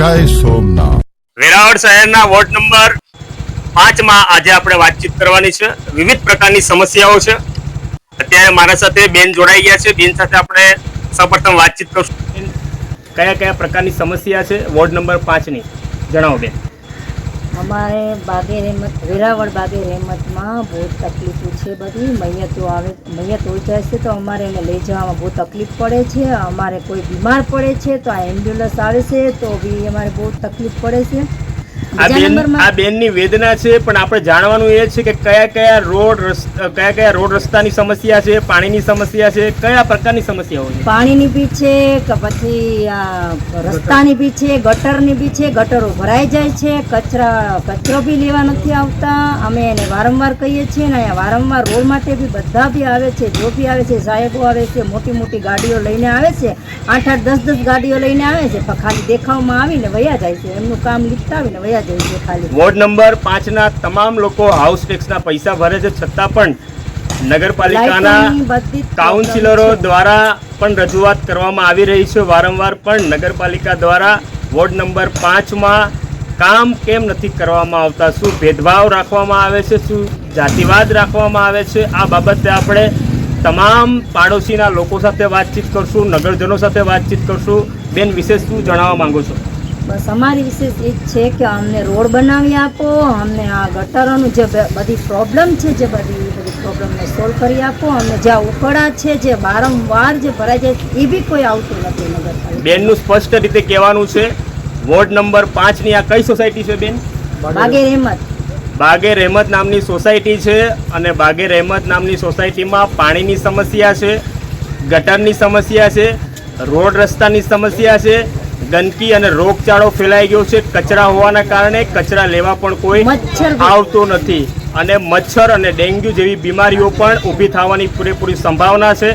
જય સોમનાથ. વેરાવળ શહેરના ward number પાંચમાં આજે આપણે વાતચીત કરવાની છે. વિવિધ પ્રકારની સમસ્યાઓ છે. અત્યારે મારા સાથે બેન જોડાઈ ગયા છે. બેન સાથે આપણે સૌપ્રથમ વાતચીત કરશું. કયા કયા પ્રકારની સમસ્યા છે વોર્ડ નંબર પાંચની? જણાવો બેન. અમારે બાગે રહેમત, વેરાવળ બાગે રહેમતમાં બહુ તકલીફો છે બધી. મૈયતો આવે મૈયત હોય જાય છે, તો અમારે એને લઈ જવામાં બહુ તકલીફ પડે છે. અમારે કોઈ બીમાર પડે છે, તો આ એમ્બ્યુલન્સ આવે છે, તો બી અમારે બહુ તકલીફ પડે છે. આ બેન આ બેનની વેદના છે પણ આપણે જાણવાનું એ છે કે કયા કયા રોડ કયા કયા રોડ રસ્તાની સમસ્યા છે પાણીની સમસ્યા છે કયા પ્રકારની સમસ્યાઓ છે? પાણીની બી છે કે પછી રસ્તાની બી છે ગટરની બી છે ગટરો ભરાઈ જાય છે કચરા કચરો બી લેવા નથી આવતા. અમે એને વારંવાર કહીએ છીએ ને અહીંયા વારંવાર રોડ માટે બી બધા બી આવે છે જો બી આવે છે સાહેબો આવે છે મોટી મોટી ગાડીઓ લઈને આવે છે આઠ આઠ દસ દસ ગાડીઓ લઈને આવે છે પણ ખાલી દેખાવમાં આવીને વયા જાય છે એમનું કામ લીપટાવીને વયા જાય છે ખાલી. વોર્ડ નંબર પાંચના તમામ લોકો હાઉસ ટેક્સના પૈસા ભરે છે. છતાં પણ નગરપાલિકાના કાઉન્સિલરો દ્વારા પણ રજૂઆત કરવામાં આવી રહી છે. વારંવાર પણ નગરપાલિકા દ્વારા વોર્ડ નંબર પાંચમાં કામ કેમ નથી કરવામાં આવતા? શું ભેદભાવ રાખવામાં આવે છે? શું જાતિવાદ રાખવામાં આવે છે? આ બાબતે આપણે તમામ પાડોશીના લોકો સાથે વાતચીત કરશું નગરજનો સાથે વાતચીત કરશું. બેન વિશેષ શું જણાવવા માગું છો? બસ અમારી વિશેષ એ છે કે અમને રોડ બનાવી આપો અમને આ ગટરોનું જે બધી પ્રોબ્લેમ છે જે બધી બધી પ્રોબ્લેમને સોલ્વ કરી આપો. અમને જ્યાં ઉકળા છે જે વારંવાર જે ભરાઈ જાય એ બી કોઈ આવતું નથી નગરપાલિકા. બેનનું સ્પષ્ટ રીતે કહેવાનું છે વોર્ડ નંબર પાંચની આ કઈ સોસાયટી છે બેન? બાગે રહેમત. બાગે રહેમત નામની સોસાયટી છે અને બાગે રહેમત નામની સોસાયટીમાં પાણીની સમસ્યા છે ગટરની સમસ્યા છે રોડ રસ્તાની સમસ્યા છે ગંદકી અને રોગચાળો ફેલાઈ ગયો છે. કચરા હોવાના કારણે કચરા લેવા પણ કોઈ આવતો નથી. અને મચ્છર અને ડેન્ગ્યુ જેવી બીમારીઓ પણ ઊભી થવાની પૂરેપૂરી સંભાવના છે.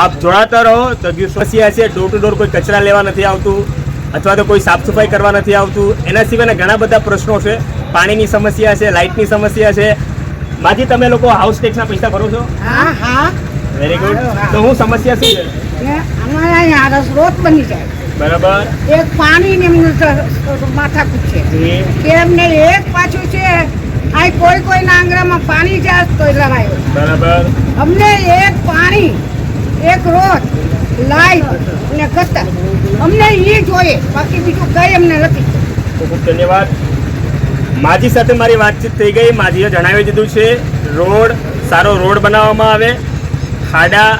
આપ જોડાતા રહો. તો સમસ્યા છે ડોર ટુ ડોર કોઈ કચરા લેવા નથી આવતું અથવા તો કોઈ સાફ સફાઈ કરવા નથી આવતું. એના સિવાયના ઘણા બધા પ્રશ્નો છે. પાણીની સમસ્યા છે લાઇટની સમસ્યા છે. માજી તમે લોકો હાઉસ ટેક્સના પૈસા ભરો છો? વેરી ગુડ તો હું સમસ્યા શું છે? અમારા રોજ બની જાય. બરાબર? એક પાણીની એમનું માથાકૂટ છે કે એમને એક પાછું છે આ કોઈ કોઈના આંગણામાં પાણી જાય તો લડાયો. બરાબર. અમને એક પાણી એક રોજ લાઈટ ને કતર અમને એ જોઈએ. બાકી બીજું કઈ અમને નથી. ખૂબ ધન્યવાદ. માજી સાથે મારી વાતચીત થઈ ગઈ. માજીએ જણાવી દીધું છે રોડ સારો રોડ બનાવવામાં આવે. ખાડા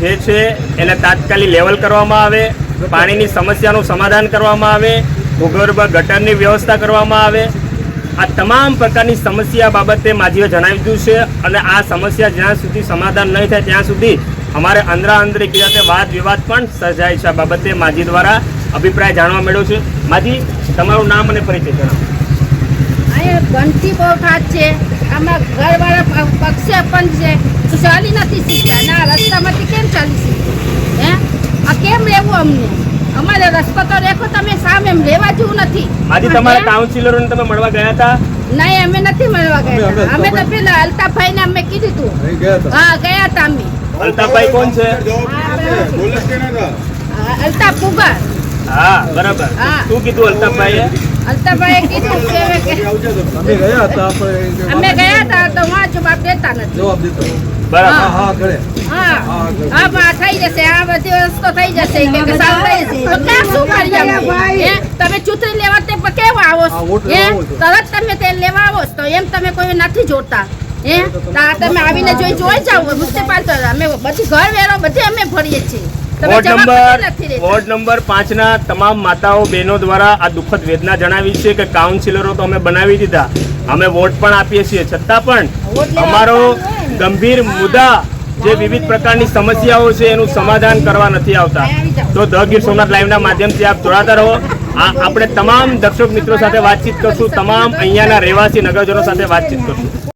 જે છે એને તાત્કાલિક લેવલ કરવામાં આવે. પાણીની સમસ્યાનું સમાધાન કરવામાં આવે, ભૂગર્ભ ગટરની વ્યવસ્થા કરવામાં આવે. આ તમામ પ્રકારની સમસ્યા બાબતે માજીએ જણાવી દીધું છે અને આ સમસ્યા જ્યાં સુધી સમાધાન નહીં થાય ત્યાં સુધી અમારે અંદરા અંદરી રીતે વાદ વિવાદ પણ સર્જાય છે આ બાબતે માજી દ્વારા અભિપ્રાય જાણવા મળ્યો છે. માજી તમારું નામ અને પરિચય જણાવો. ઘંટી બહુ છે. આમાં ઘરવાળા પક્ષે પણ છે. ચાલી નથી શીખતા. ના રસ્તામાંથી કેમ ચાલી શીખે? હે? અમને. અમારે રસ્તો તો રેખો તમે સામે એમ લેવા જેવું નથી. આજે તમારા કાઉન્સિલરો કાઉન્સિલરોને તમે મળવા ગયા હતા? નહીં અમે નથી મળવા ગયા અમે તો પેલા અલ્તાફાઈને અમે કીધું તું. હા ગયા હતા અમે. અલ્તાફભાઈ કોણ છે? હા, અલ્તાફ પુગાર હા બરાબર. શું કીધું અલ્તાફભાઈએ અલ્તાફભાઈએ કીધું કે- કે અમે ગયા હતા આપણે અમે ગયા હતા તો વાં જવાબ દેતા નથી. જવાબ બરાબર. હા હા કરે હા. હા થઈ જશે. આ બધી વસ્તુ થઈ જશે. કે કે સાવ થઈ જશે. તો શું કરીએ તમે ચૂંટણી લેવા તે કેમ આવો છો? હે? તરત તમે તે લેવા આવો તો એમ તમે કોઈ નથી જોતા. હે? તો તમે આવીને જોઈ જોઈ જાઓ મ્યુનિસિપાલિટી અમે બધી ઘર વેરો બધી અમે ભરીએ છીએ. વોર્ડ નંબર વોર્ડ નંબર પાંચના તમામ માતાઓ બહેનો દ્વારા આ દુઃખદ વેદના જણાવી છે કે કાઉન્સિલરો તો અમે બનાવી દીધા. અમે વોટ પણ આપીએ છીએ. છતાં પણ અમારો. ગંભીર મુદ્દા જે વિવિધ પ્રકારની સમસ્યાઓ છે એનું સમાધાન કરવા નથી આવતા. તો ધ ગીર સોમનાથ લાઈવના માધ્યમથી આપ જોડાતા રહો. આપણે તમામ દર્શક મિત્રો સાથે વાતચીત કરશું. તમામ અહીંયાના રહેવાસી નગરજનો સાથે વાતચીત કરશું.